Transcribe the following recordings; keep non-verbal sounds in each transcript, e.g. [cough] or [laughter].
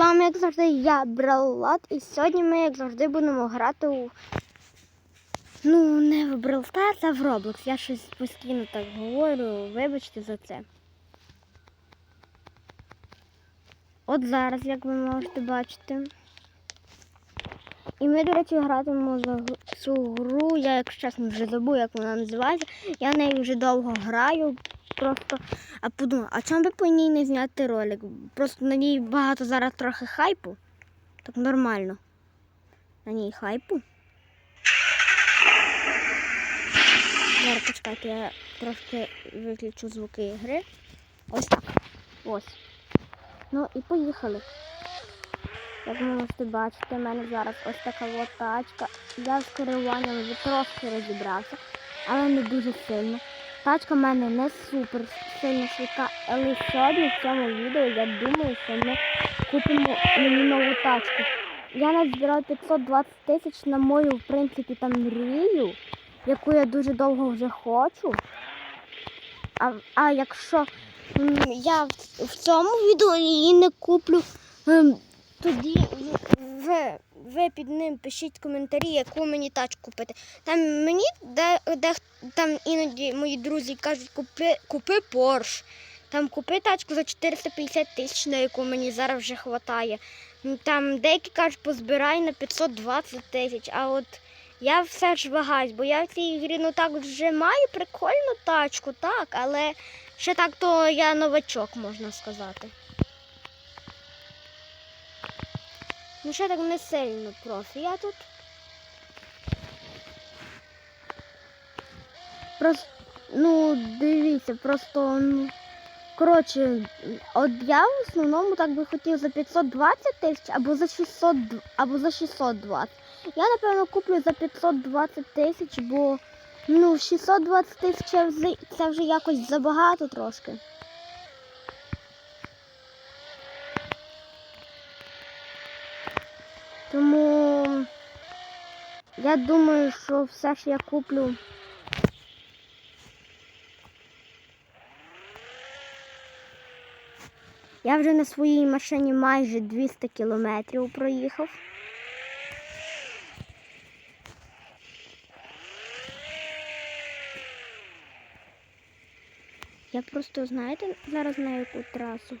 вами, як завжди, я Браллат, і сьогодні ми, як завжди, будемо грати у. Ну, не в Brawl а в Roblox. Я щось постійно так говорю, вибачте за це. От зараз, як ви можете бачити. І ми, до речі, гратимемо за цю гру. Я, якщо чесно, вже забув, як вона називається. Я в неї вже довго граю. Просто а подумав, а чому би по ній не зняти ролик? Просто на ній багато зараз трохи хайпу. Так нормально. На ній хайпу. Зараз почекайте, я трошки виключу звуки гри. Ось так. Ось. Ну і поїхали. Як ви можете бачити, в мене зараз ось така от тачка. Я з керуванням вже трошки розібрався, але не дуже сильно. Тачка в мене не супер сильно швидка, але сьогодні в цьому відео я думаю, що ми купимо мені нову тачку. Я назбирав 520 тисяч на мою, в принципі, там мрію, яку я дуже довго вже хочу. А, а якщо я в, в цьому відео її не куплю, ем, тоді ви, ви під ним пишіть коментарі, яку мені тачку купити. Там мені де, де там іноді мої друзі кажуть, купи, купи Porsche. Там купи тачку за 450 тисяч, на яку мені зараз вже вистачає. Там деякі кажуть, позбирай на 520 тисяч. А от я все ж вагаюсь, бо я в цій грі ну так вже маю прикольну тачку, так, але ще так то я новачок, можна сказати. Ну ще так не сильно профі. Я тут. Просто, ну, дивіться, просто, ну, коротше, от я в основному так би хотів за 520 тисяч або за 600, або за 620. Я, напевно, куплю за 520 тисяч, бо, ну, 620 тисяч це вже якось забагато трошки. Тому я думаю, що все ж я куплю. Я вже на своїй машині майже 200 кілометрів проїхав. Я просто, знаєте, зараз на яку трасу?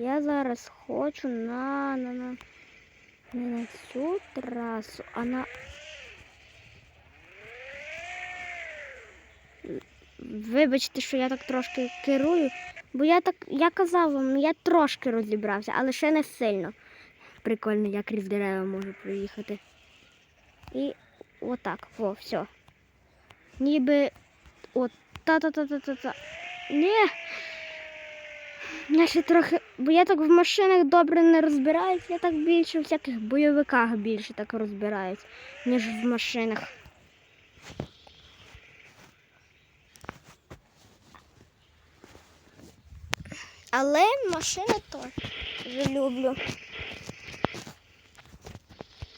Я зараз хочу на, на, на, не на цю трасу, а на. Вибачте, що я так трошки керую, бо я так, я казав вам, я трошки розібрався, але ще не сильно. Прикольно, як крізь дерева можу проїхати. І отак, о, все. Ніби от та-та-та-та-та-та. Ні. Я ще трохи, бо я так в машинах добре не розбираюсь, я так більше в всяких бойовиках більше так розбираюсь, ніж в машинах. Але машини теж люблю.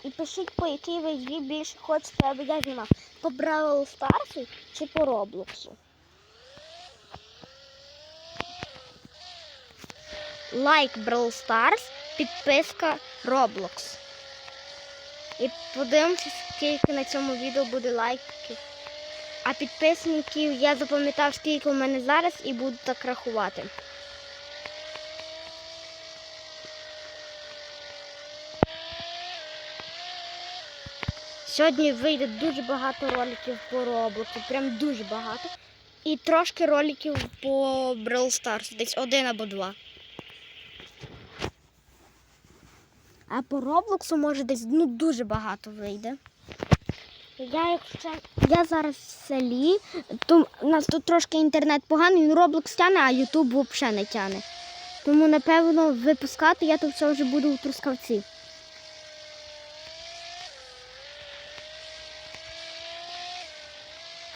І пишіть, по якій ви грі більше хочете, аби я знімав. По Бравл Старсу чи по Роблоксу. Лайк Brawl Stars, підписка Roblox. І подивимося, скільки на цьому відео буде лайків. А підписників я запам'ятав, скільки у мене зараз, і буду так рахувати. Сьогодні вийде дуже багато роликів по Roblox, прям дуже багато. І трошки роликів по Brawl Stars, десь один або два. А по Роблоксу може десь ну, дуже багато вийде. Я, якщо я зараз в селі, то у нас тут трошки інтернет поганий, він Роблокс тяне, а Ютуб взагалі не тяне. Тому, напевно, випускати я тут все вже буду у Трускавці.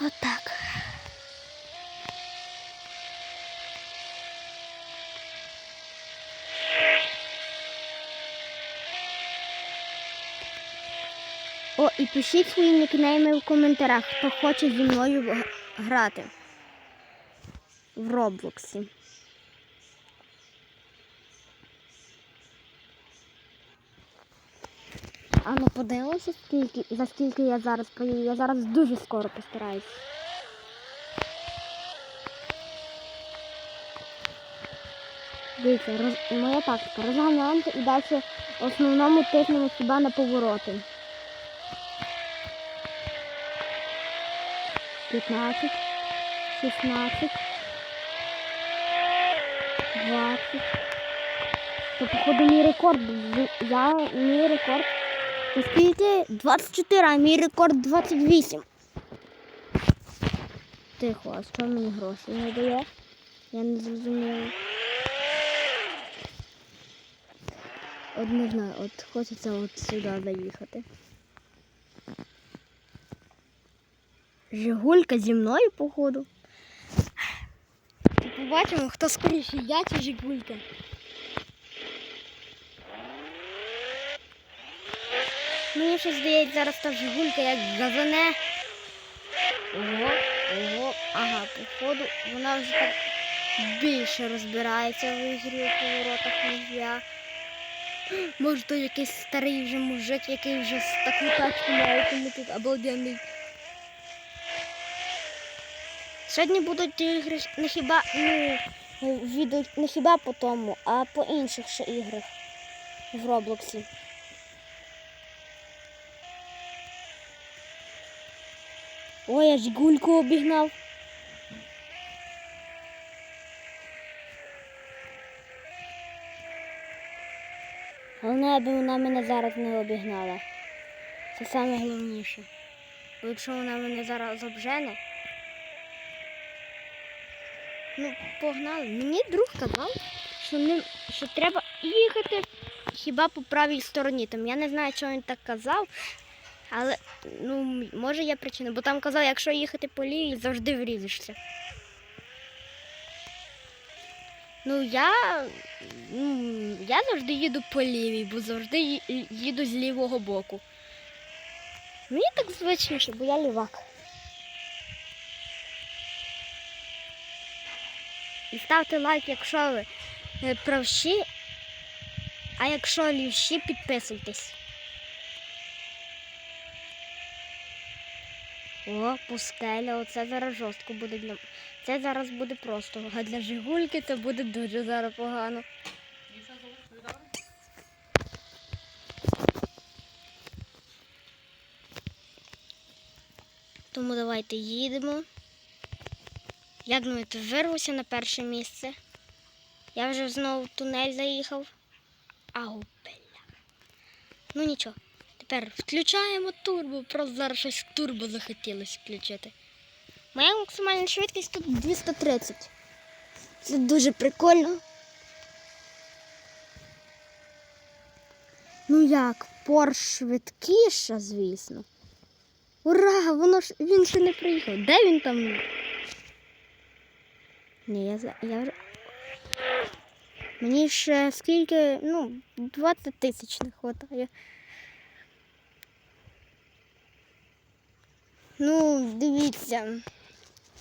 Отак. Пишіть свої нікнейми в коментарях, хто хоче зі мною грати в Роблоксі. А ну подивилися, скільки, за скільки я зараз поїду. Я зараз дуже скоро постараюся. Дивіться, роз... моя тактика. Розганяємося і далі в основному тиснемо себе на повороти. 15, 16, 20. То походу мій рекорд. Я мій рекорд. То скільки? 24, а мій рекорд 28. Тихо, а що мені гроші не дає? Я не зрозуміла. От не знаю, от хочеться от сюди заїхати. Жигулька зі мною, походу. Побачимо, хто скоріше, я чи Жигулька. Мені ще здається, зараз та Жигулька як газане. Ого, ого, ага, походу, вона вже так більше розбирається в ігрі у поворотах, ніж я. Може, то якийсь старий вже мужик, який вже з таку тачку має, тому тут обалденний. Сьогодні будуть ігри не хіба, ну, відео не хіба по тому, а по інших ще іграх в Роблоксі. Ой, я ж гульку обігнав. Головне, аби вона мене зараз не обігнала. Це найголовніше. Бо якщо вона мене зараз обжене. Ну, погнали. Мені друг казав, що, не, що треба їхати хіба по правій стороні. Там я не знаю, чого він так казав. Але ну, може є причина, бо там казав, якщо їхати по лівій, завжди врізишся. Ну, я, ну, я завжди їду по лівій, бо завжди їду з лівого боку. Мені так звичніше, бо я лівак. І ставте лайк, якщо ви е, правші, а якщо лівші, підписуйтесь. О, пустеля, оце зараз жорстко буде для. Це зараз буде просто. А для Жигульки це буде дуже зараз погано. Тому давайте їдемо. Як думаєте, вирвуся на перше місце. Я вже знову в тунель заїхав. Ау, бля. Ну нічого. Тепер включаємо турбо. Просто зараз щось турбо захотілося включити. Моя максимальна швидкість тут 230. Це дуже прикольно. Ну як, Порш швидкіша, звісно. Ура! Воно ж він ще не приїхав. Де він там? Ні, я, за- я вже. Мені ще скільки, ну, 20 тисяч не вистачає. Ну, дивіться.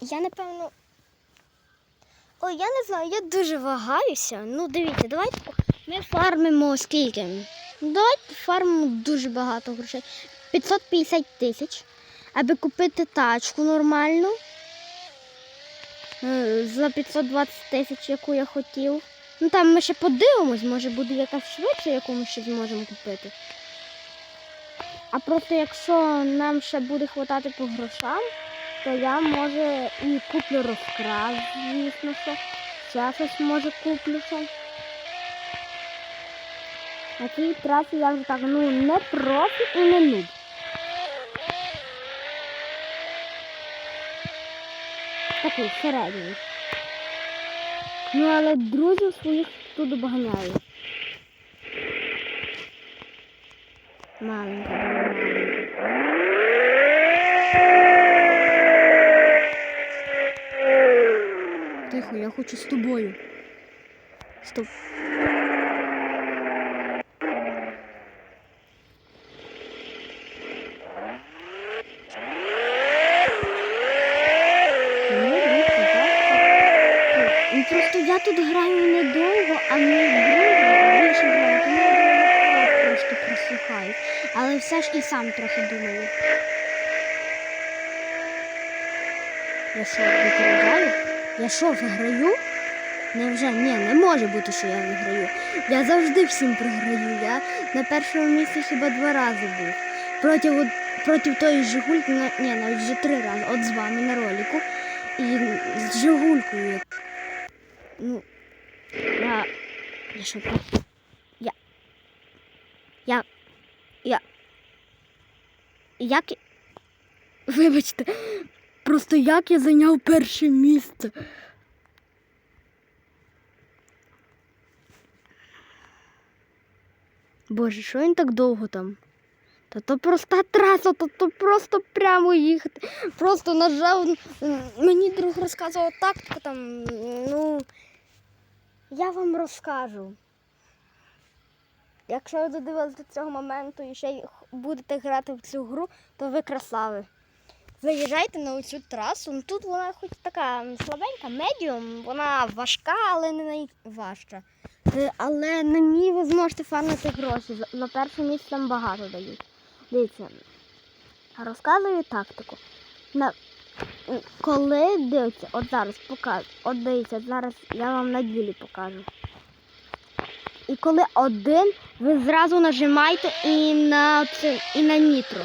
Я напевно. Ой, я не знаю, я дуже вагаюся. Ну, дивіться, давайте ми фармимо скільки. Давайте фармимо дуже багато грошей. 550 тисяч, аби купити тачку нормальну. Е, За 520 тисяч, яку я хотів. Ну там ми ще подивимось, може буде якась швидше, яку ми ще зможемо купити. А просто якщо нам ще буде хватати по грошам, то я може і куплю розкрас, звісно, що. Ще щось може куплю ще. На цій трасі я вже так, ну, не профі і не нуб. Такий середній. Ну, але друзів своїх тут обганяю. Маленька. Тихо, я хочу з тобою. Стоп. Мені друг казав, що- Ну, Просто я тут граю недовго, а мій друг більше грає, тому я трошки прислухаюсь. Але все ж і сам трохи думаю. Я що, випереджаю? Я що, виграю? Невже? Ні, не може бути, що я виграю. Я завжди всім програю. Я на першому місці хіба два рази був. Проти, от- проти тої Жигульки, ні, навіть вже три рази. От з вами на ролику. І з Жигулькою. Ну, я. Я що? Я. Я. Я. Як. Вибачте, просто як я зайняв перше місце. Боже, що він так довго там? Та то проста траса, то, то просто прямо їхати. Просто нажав. Мені друг розказував тактику там. Ну, я вам розкажу. Якщо ви додивилися до цього моменту і ще будете грати в цю гру, то ви красави. Заїжджайте на оцю трасу. Ну, тут вона хоч така слабенька, медіум, вона важка, але не найважча. Е, Але на ній ви зможете фармити гроші. На перше місце там багато дають. Дивіться, розказую тактику. На... Коли дивіться, от зараз покажу. От дивіться, зараз я вам на ділі покажу. І коли один, ви зразу нажимаєте і на і на нітро.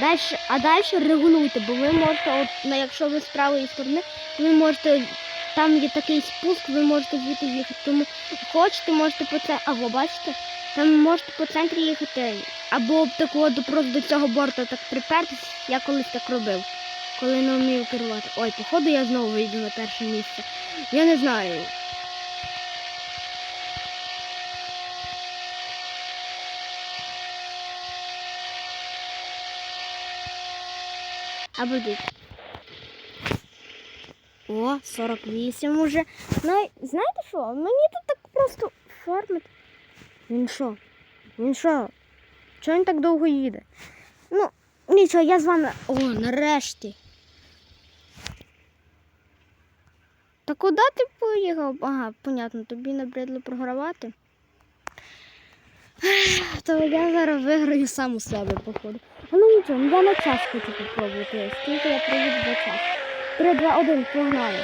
Дальше, а далі регулюйте, бо ви можете, от, якщо ви з правої сторони, то ви можете, там є такий спуск, ви можете звідти їхати. Тому хочете, можете по це, або бачите, там можете по центрі їхати, або такого просто до цього борту так припертись, я колись так робив, коли не вмів керувати. Ой, походу я знову вийду на перше місце. Я не знаю. Або десь. О, 48 уже. Ну, знаєте що? Мені тут так просто фармить. Він що? Він що? Чого він так довго їде? Ну, нічого, я з вами. О, нарешті. Та куди ти поїхав? Ага, понятно, тобі набридло програвати. То я зараз виграю сам у себе, походу. Ну нічого, я на час хочу попробувати. Скільки я проїду за час. 3, 2, 1, погнали.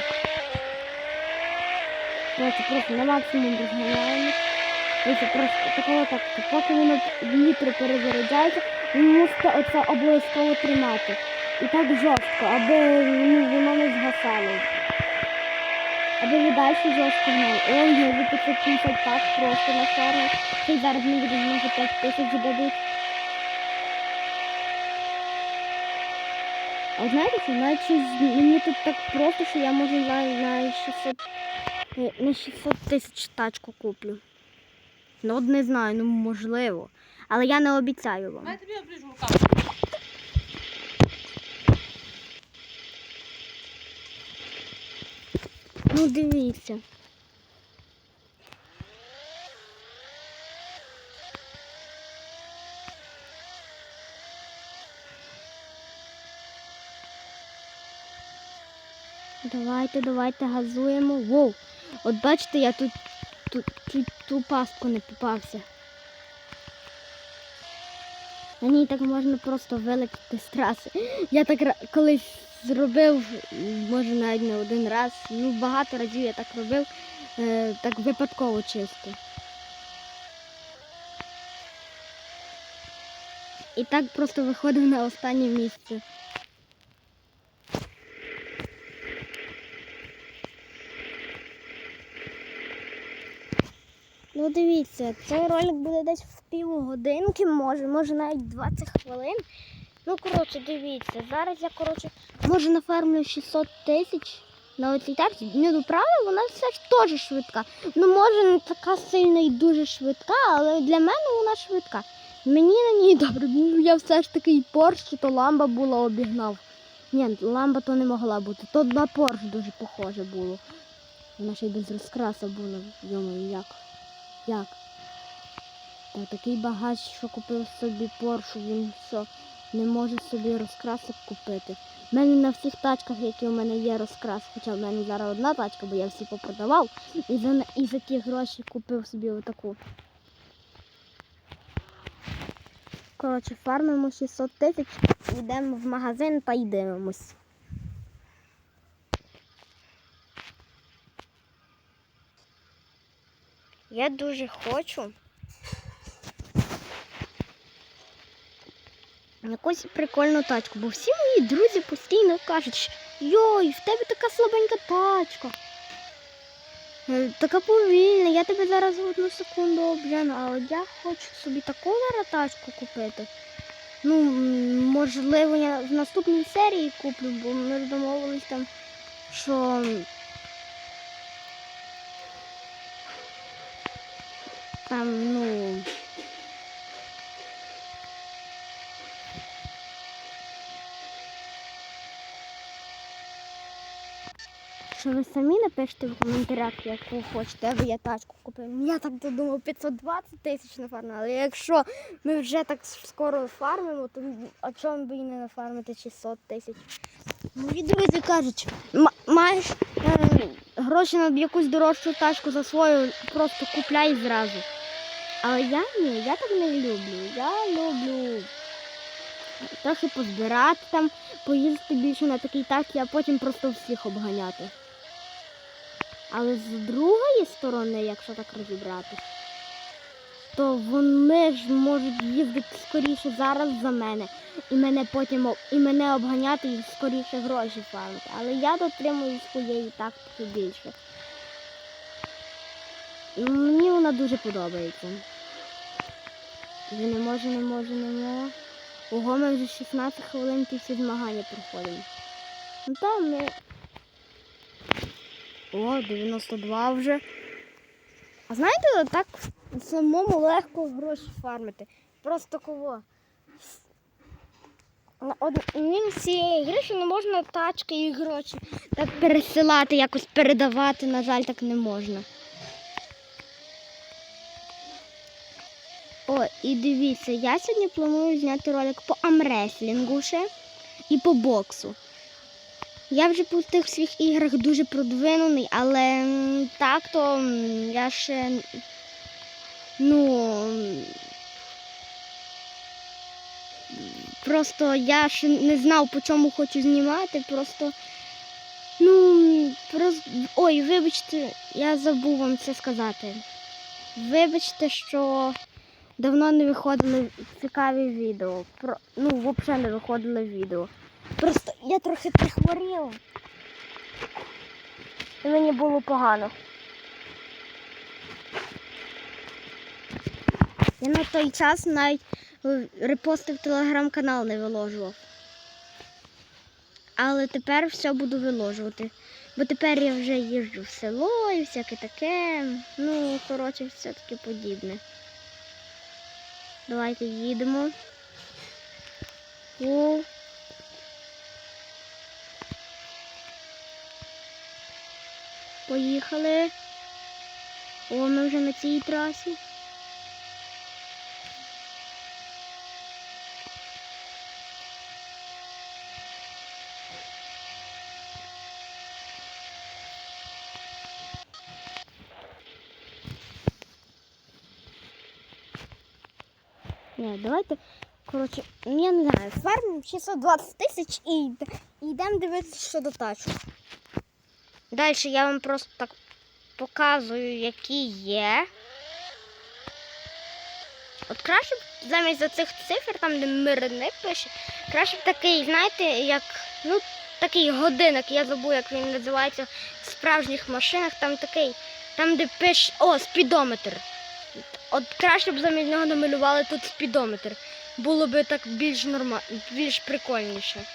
Давайте просто на максимум розганяємо. Дивіться, просто такого так, поки воно нітро перезаряджається, ви мусите оце обов'язково тримати. І так жорстко, аби ну, воно не згасало. Аби ви далі жорстко гнали. Ой, я ви 550 так просто на ферму. Це зараз мені буде може 5 тисяч дадуть. А знаєте, навіть мені тут так просто, що я можу на, на 600 е, на 600 тисяч тачку куплю. Ну, от не знаю, ну можливо. Але я не обіцяю вам. Я тобі обріжу руками. Ну, дивіться. Давайте, давайте газуємо. Воу! От бачите, я тут, тут чуть ту пастку не попався. На ній так можна просто вилетіти з траси. Я так колись зробив, може навіть не один раз. Ну, багато разів я так робив, е, так випадково чисто. І так просто виходив на останнє місце. Ну дивіться, цей ролик буде десь в півгодинки, може, може навіть 20 хвилин. Ну, коротше, дивіться, зараз я, коротше, може нафармлю 600 тисяч на оцій тарці. Ну, правда, вона все ж теж швидка. Ну, може, не така сильно і дуже швидка, але для мене вона швидка. Мені на ній добре, ну я все ж таки і Порш, то ламба була обігнав. Ні, ламба то не могла бути. То на Порш дуже похоже було. Вона ще й без розкраса була. Йому, як? Як? Та такий багач, що купив собі Поршу, він що, не може собі розкрасок купити. У мене на всіх тачках, які у мене є розкрас, хоча в мене зараз одна тачка, бо я всі попродавав, і за, і за ті гроші купив собі отаку. коротше, фармимо 600 тисяч, йдемо в магазин та. Я дуже хочу якусь прикольну тачку, бо всі мої друзі постійно кажуть, що йой, в тебе така слабенька тачка. Е, Така повільна, я тебе зараз в одну секунду обжену, але я хочу собі таку тачку купити. Ну, можливо, я в наступній серії куплю, бо ми домовились там, що там, ну. Що ви самі напишете в коментарях, яку хочете, аби я тачку купив. Я так додумав 520 тисяч на фарму, але якщо ми вже так скоро фармимо, то а чому би і не нафармити 600 тисяч? Мої друзі кажуть, «М- маєш е, гроші на якусь дорожчу тачку за свою, просто купляй зразу. Але я ні, я так не люблю. Я люблю трохи позбирати там, поїздити більше на такій тачці, а потім просто всіх обганяти. Але з другої сторони, якщо так розібрати, то вони ж можуть їздити скоріше зараз за мене. І мене потім і мене обганяти і скоріше гроші фармити. Але я дотримую своєї тактики більше. Мені вона дуже подобається. Вже не може, не може, не може. Ого, ми вже 16 хвилин всі змагання проходимо. Ну там ми. О, 92 вже. А знаєте, так самому легко гроші фармити. Просто кого? Він цієї гри, що не можна тачки і гроші так пересилати, якось передавати, на жаль, так не можна. О, і дивіться, я сьогодні планую зняти ролик по амреслінгу ще і по боксу. Я вже по тих всіх іграх дуже продвинений, але так то я ще ну просто я ще не знав, по чому хочу знімати. Просто ну просто ой, вибачте, я забув вам це сказати. Вибачте, що давно не виходили цікаві відео. Про, ну, взагалі не виходили відео. Просто я трохи прихворіла. І мені було погано. Я на той час навіть репости в телеграм-канал не виложував. Але тепер все буду виложувати. Бо тепер я вже їжджу в село і всяке таке. Ну, коротше, все таке подібне. Давайте їдемо. О. Поїхали. О, ми вже на цій трасі. Давайте, коротше, я не знаю, фармимо 620 тисяч і йдемо дивитися, що до тачок. Далі я вам просто так показую, які є. От краще б замість за цих цифр, там, де мирник пише, краще б такий, знаєте, як, ну, такий годинник, я забув, як він називається в справжніх машинах, там такий, там, де пише, о, спідометр. От краще б замість нього намалювали тут спідометр. Було би так більш нормально, більш прикольніше.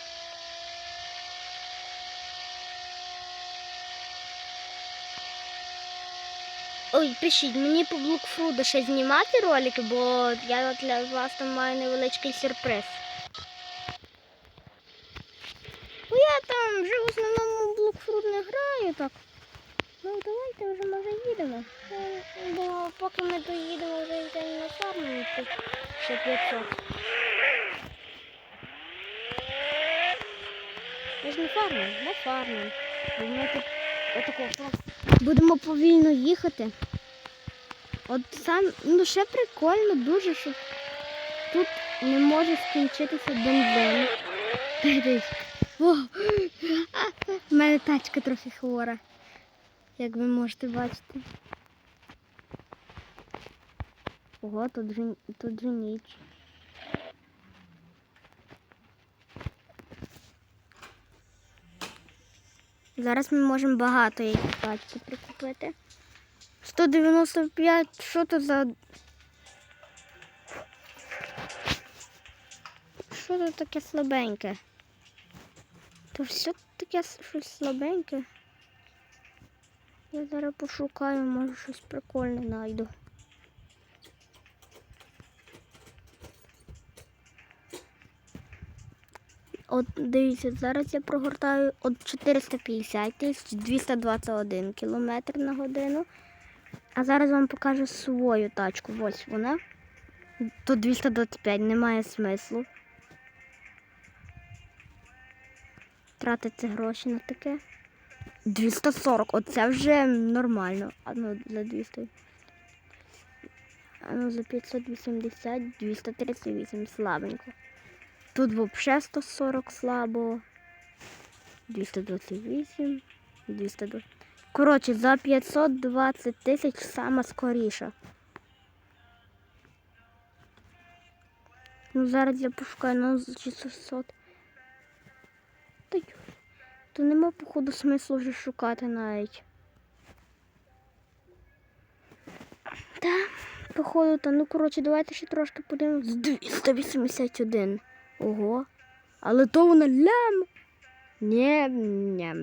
Ой, пишіть, мені по Блокфруду ще знімати ролики, бо я для вас там маю невеличкий сюрприз. Бо я там вже в основному Блокфруд не граю так. Ну давайте вже може їдемо. Бо поки ми доїдемо вже йде на фарму тут ще 500. Ми ж не фармимо, не фармимо. Ми тут отако будемо повільно їхати. От сам, ну ще прикольно дуже, що тут не може скінчитися бензин. Дивись. [gasps] У мене тачка трохи хвора, як ви можете бачити. Ого, тут же, тут же ніч. Зараз ми можемо багато їх тачки прикупити. 195, що то за. Що тут таке слабеньке? То все таке щось слабеньке. Я зараз пошукаю, може щось прикольне знайду. От дивіться, зараз я прогортаю от 450 тисяч 221 кілометр на годину. А зараз вам покажу свою тачку. Ось вона. Тут 225, немає смислу. Тратити гроші на таке. 240, оце вже нормально. А ну за 200. А ну за 580, 238 слабенько. Тут взагалі 140 слабо. 228, 220. Коротше, за 520 тисяч сама скоріша. Ну, зараз я пошукаю ну, за 600. Та й- То нема, походу, смислу вже шукати навіть. Та, походу, та ну коротше, давайте ще трошки подивимось. 281. Ого. Але то вона лям. Не, не.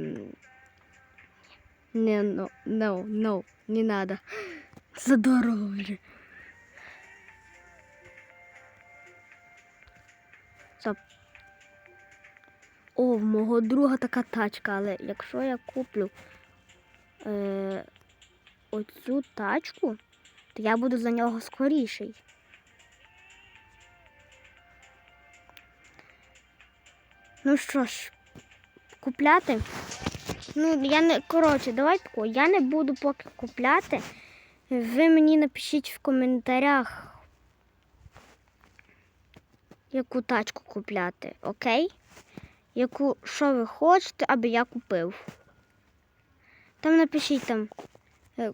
Не, no, no, no, не надо. [gasps] Задорого вже. О, в мого друга така тачка, але якщо я куплю е, оцю тачку, то я буду за нього скоріший. Ну що ж, купляти? Ну, я не коротше, давайте тако, я не буду поки купляти. Ви мені напишіть в коментарях, яку тачку купляти, окей? Яку, що ви хочете, аби я купив. Там напишіть там, е,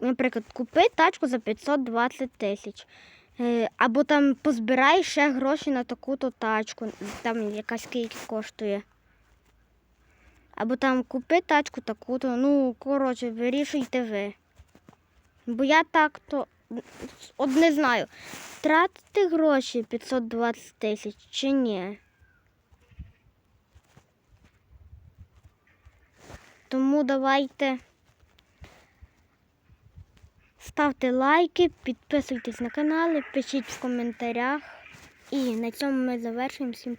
наприклад, купи тачку за 520 тисяч. Е, Або там позбирай ще гроші на таку-то тачку, там якась скільки коштує. Або там купи тачку таку-то, ну, коротше, вирішуйте ви. Бо я так то от не знаю, тратити гроші 520 тисяч чи ні. Тому давайте ставте лайки, підписуйтесь на канал, пишіть в коментарях. І на цьому ми завершуємо. Всім